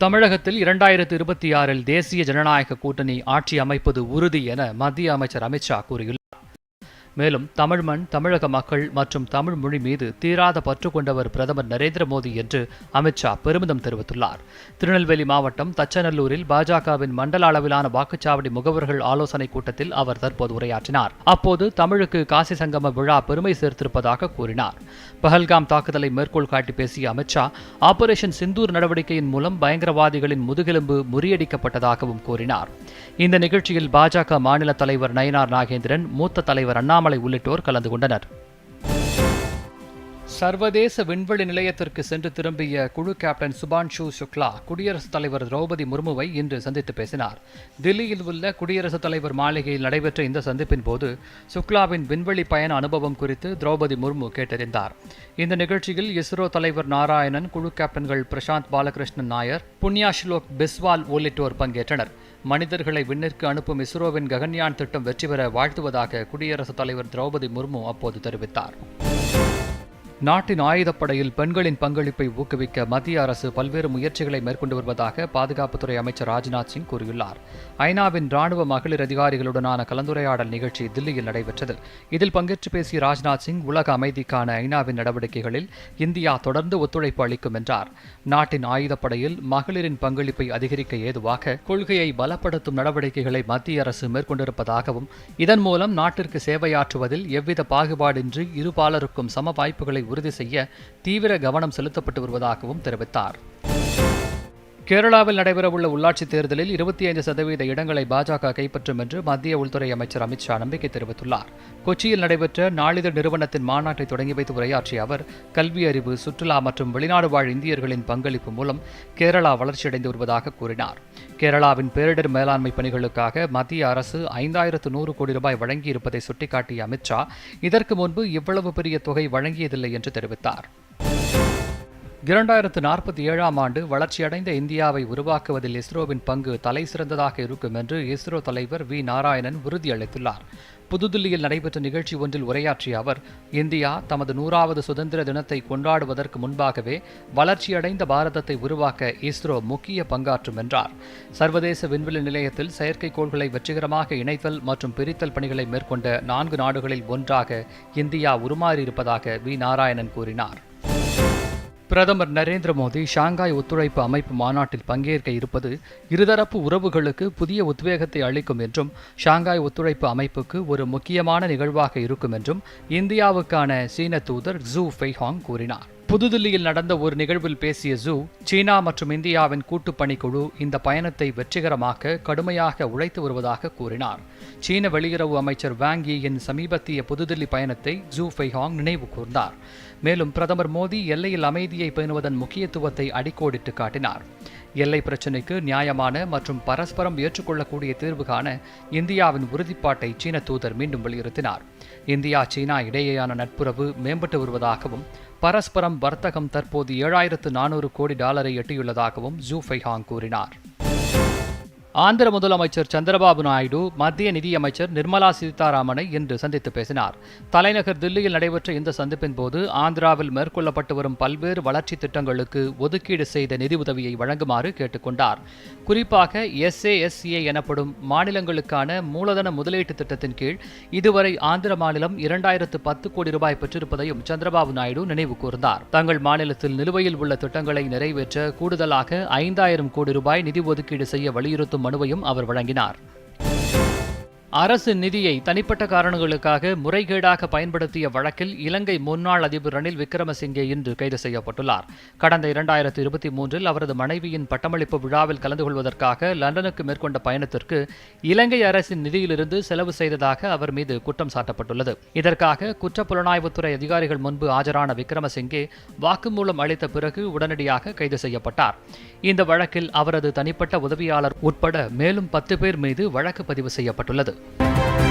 தமிழகத்தில் இரண்டாயிரத்து இருபத்தி ஆறில் தேசிய ஜனநாயக கூட்டணி ஆட்சி அமைப்பது உறுதி என மத்திய அமைச்சர் அமித்ஷா கூறியுள்ளார். மேலும் தமிழ் மண் தமிழக மக்கள் மற்றும் தமிழ் மொழி மீது தீராத பற்று கொண்டவர் பிரதமர் நரேந்திர மோடி என்று அமித்ஷா பெருமிதம் தெரிவித்துள்ளார். திருநெல்வேலி மாவட்டம் தச்சநல்லூரில் பாஜகவின் மண்டல அளவிலான வாக்குச்சாவடி முகவர்கள் ஆலோசனைக் கூட்டத்தில் அவர் தற்போது உரையாற்றினார். அப்போது தமிழுக்கு காசி சங்கம விழா பெருமை சேர்த்திருப்பதாக கூறினார். பஹல்காம் தாக்குதலை மேற்கோள் காட்டி பேசிய அமித்ஷா ஆபரேஷன் சிந்தூர் நடவடிக்கையின் மூலம் பயங்கரவாதிகளின் முதுகெலும்பு முறியடிக்கப்பட்டதாகவும் கூறினார். இந்த நிகழ்ச்சியில் பாஜக மாநில தலைவர் நயினார் நாகேந்திரன் மூத்த தலைவர் அண்ணாமலை உள்ளிட்டோர் கலந்து கொண்டனர். சர்வதேச விண்வெளி நிலையத்திற்கு சென்று திரும்பிய குழு கேப்டன் சுபான்ஷு சுக்லா குடியரசுத் தலைவர் திரௌபதி முர்முவை இன்று சந்தித்து பேசினார். தில்லியில் உள்ள குடியரசுத் தலைவர் மாளிகையில் நடைபெற்ற இந்த சந்திப்பின் போது சுக்லாவின் விண்வெளி பயண அனுபவம் குறித்து திரௌபதி முர்மு கேட்டறிந்தார். இந்த நிகழ்ச்சியில் இஸ்ரோ தலைவர் நாராயணன் குழு கேப்டன்கள் பிரசாந்த் பாலகிருஷ்ணன் நாயர் புண்ணியாஷ்லோக் பிஸ்வால் உள்ளிட்டோர் பங்கேற்றனர். மனிதர்களை விண்ணிற்கு அனுப்பும் இஸ்ரோவின் ககன்யான் திட்டம் வெற்றி பெற வாழ்த்துவதாக குடியரசுத் தலைவர் திரௌபதி முர்மு அப்போது தெரிவித்தார். நாட்டின் ஆயுதப்படையில் பெண்களின் பங்களிப்பை ஊக்குவிக்க மத்திய அரசு பல்வேறு முயற்சிகளை மேற்கொண்டு வருவதாக பாதுகாப்புத்துறை அமைச்சர் ராஜ்நாத் சிங் கூறியுள்ளார். ஐநாவின் ராணுவ மகளிர் அதிகாரிகளுடனான கலந்துரையாடல் நிகழ்ச்சி தில்லியில் நடைபெற்றது. இதில் பங்கேற்று பேசிய ராஜ்நாத் சிங் உலக அமைதிக்கான ஐநாவின் நடவடிக்கைகளில் இந்தியா தொடர்ந்து ஒத்துழைப்பு அளிக்கும் என்றார். நாட்டின் ஆயுதப்படையில் மகளிரின் பங்களிப்பை அதிகரிக்க ஏதுவாக கொள்கையை பலப்படுத்தும் நடவடிக்கைகளை மத்திய அரசு மேற்கொண்டிருப்பதாகவும் இதன் மூலம் நாட்டிற்கு சேவையாற்றுவதில் எவ்வித பாகுபாடின்றி இருபாலருக்கும் சம வாய்ப்புகளை உறுதி செய்ய தீவிர கவனம் செலுத்தப்பட்டு வருவதாகவும் தெரிவித்தார். கேரளாவில் நடைபெறவுள்ள உள்ளாட்சித் தேர்தலில் இருபத்தி ஐந்து சதவீத இடங்களை பாஜக கைப்பற்றும் என்று மத்திய உள்துறை அமைச்சர் அமித்ஷா நம்பிக்கை தெரிவித்துள்ளார். கொச்சியில் நடைபெற்ற நாளிதழ் நிறுவனத்தின் மாநாட்டை தொடங்கி வைத்து உரையாற்றிய அவர் கல்வி அறிவு சுற்றுலா மற்றும் வெளிநாடு வாழ் இந்தியர்களின் பங்களிப்பு மூலம் கேரளா வளர்ச்சியடைந்து வருவதாக கூறினார். கேரளாவின் பேரிடர் மேலாண்மை பணிகளுக்காக மத்திய அரசு ஐந்தாயிரத்து நூறு கோடி ரூபாய் வழங்கியிருப்பதை சுட்டிக்காட்டிய அமித்ஷா இதற்கு முன்பு இவ்வளவு பெரிய தொகை வழங்கியதில்லை என்று தெரிவித்தார். இரண்டாயிரத்து நாற்பத்தி ஏழாம் ஆண்டு வளர்ச்சியடைந்த இந்தியாவை உருவாக்குவதில் இஸ்ரோவின் பங்கு தலை சிறந்ததாக இருக்கும் என்று இஸ்ரோ தலைவர் வி நாராயணன் உறுதியளித்துள்ளார். புதுதில்லியில் நடைபெற்ற நிகழ்ச்சி ஒன்றில் உரையாற்றிய அவர் இந்தியா தமது நூறாவது சுதந்திர தினத்தை கொண்டாடுவதற்கு முன்பாகவே வளர்ச்சியடைந்த பாரதத்தை உருவாக்க இஸ்ரோ முக்கிய பங்காற்றும் என்றார். சர்வதேச விண்வெளி நிலையத்தில் செயற்கைக்கோள்களை வெற்றிகரமாக இணைத்தல் மற்றும் பிரித்தல் பணிகளை மேற்கொண்ட நான்கு நாடுகளில் ஒன்றாக இந்தியா உருமாறியிருப்பதாக வி நாராயணன் கூறினார். பிரதமர் நரேந்திர மோடி ஷாங்காய் ஒத்துழைப்பு அமைப்பு மாநாட்டில் பங்கேற்க இருப்பது இருதரப்பு உறவுகளுக்கு புதிய உத்வேகத்தை அளிக்கும் என்றும் ஷாங்காய் ஒத்துழைப்பு அமைப்புக்கு ஒரு முக்கியமான நிகழ்வாக இருக்கும் என்றும் இந்தியாவுக்கான சீன தூதர் ஜூ ஃபெய்ஹாங் கூறினார். புதுதில்லியில் நடந்த ஒரு நிகழ்வில் பேசிய ஜூ சீனா மற்றும் இந்தியாவின் கூட்டுப் பணிக்குழு இந்த பயணத்தை வெற்றிகரமாக்க கடுமையாக உழைத்து வருவதாக கூறினார். சீன வெளியுறவு அமைச்சர் வாங்கியின் சமீபத்திய புதுதில்லி பயணத்தை ஜூ ஃபெய்ஹாங் நினைவு கூர்ந்தார். மேலும் பிரதமர் மோடி எல்லையில் அமைதியை பேணுவதன் முக்கியத்துவத்தை அடிக்கோடிட்டு காட்டினார். எல்லை பிரச்சினைக்கு நியாயமான மற்றும் பரஸ்பரம் ஏற்றுக்கொள்ளக்கூடிய தீர்வு காண இந்தியாவின் உறுதிப்பாட்டை சீன தூதர் மீண்டும் வலியுறுத்தினார். இந்தியா சீனா இடையேயான நட்புறவு மேம்பட்டு வருவதாகவும் பரஸ்பரம் வர்த்தகம் தற்போது ஏழாயிரத்து நானூறு கோடி டாலரை எட்டியுள்ளதாகவும் ஜூ ஃபைஹாங் கூறினார். ஆந்திர முதலமைச்சர் சந்திரபாபு நாயுடு மத்திய நிதியமைச்சர் நிர்மலா சீதாராமனை இன்று சந்தித்து பேசினார். தலைநகர் தில்லியில் நடைபெற்ற இந்த சந்திப்பின் போது ஆந்திராவில் மேற்கொள்ளப்பட்டு வரும் பல்வேறு வளர்ச்சி திட்டங்களுக்கு ஒதுக்கீடு செய்த நிதி உதவியை வழங்குமாறு கேட்டுக்கொண்டார் குறிப்பாக எஸ்ஏஎஸ்ஏ எனப்படும் மாநிலங்களுக்கான மூலதன முதலீட்டு திட்டத்தின் கீழ் இதுவரை ஆந்திர மாநிலம் இரண்டாயிரத்து பத்து கோடி ரூபாய் பெற்றிருப்பதையும் சந்திரபாபு நாயுடு நினைவு கூர்ந்தார். தங்கள் மாநிலத்தில் நிலுவையில் உள்ள திட்டங்களை நிறைவேற்ற கூடுதலாக ஐந்தாயிரம் கோடி ரூபாய் நிதி ஒதுக்கீடு செய்ய வலியுறுத்தும் மனுவையும் அவர் வழங்கினார். அரசு நிதியை தனிப்பட்ட காரணங்களுக்காக முறைகேடாக பயன்படுத்திய வழக்கில் இலங்கை முன்னாள் அதிபர் ரணில் விக்ரமசிங்கே இன்று கைது செய்யப்பட்டுள்ளார். கடந்த இரண்டாயிரத்தி இருபத்தி மூன்றில் அவரது மனைவியின் பட்டமளிப்பு விழாவில் கலந்து கொள்வதற்காக லண்டனுக்கு மேற்கொண்ட பயணத்திற்கு இலங்கை அரசின் நிதியிலிருந்து செலவு செய்ததாக அவர் மீது குற்றம் சாட்டப்பட்டுள்ளது. இதற்காக குற்றப்புலனாய்வுத்துறை அதிகாரிகள் முன்பு ஆஜரான விக்ரமசிங்கே வாக்குமூலம் அளித்த பிறகு உடனடியாக கைது செய்யப்பட்டார். இந்த வழக்கில் அவரது தனிப்பட்ட உதவியாளர் உட்பட மேலும் பத்து பேர் மீது வழக்கு பதிவு செய்யப்பட்டுள்ளது. Obrigado.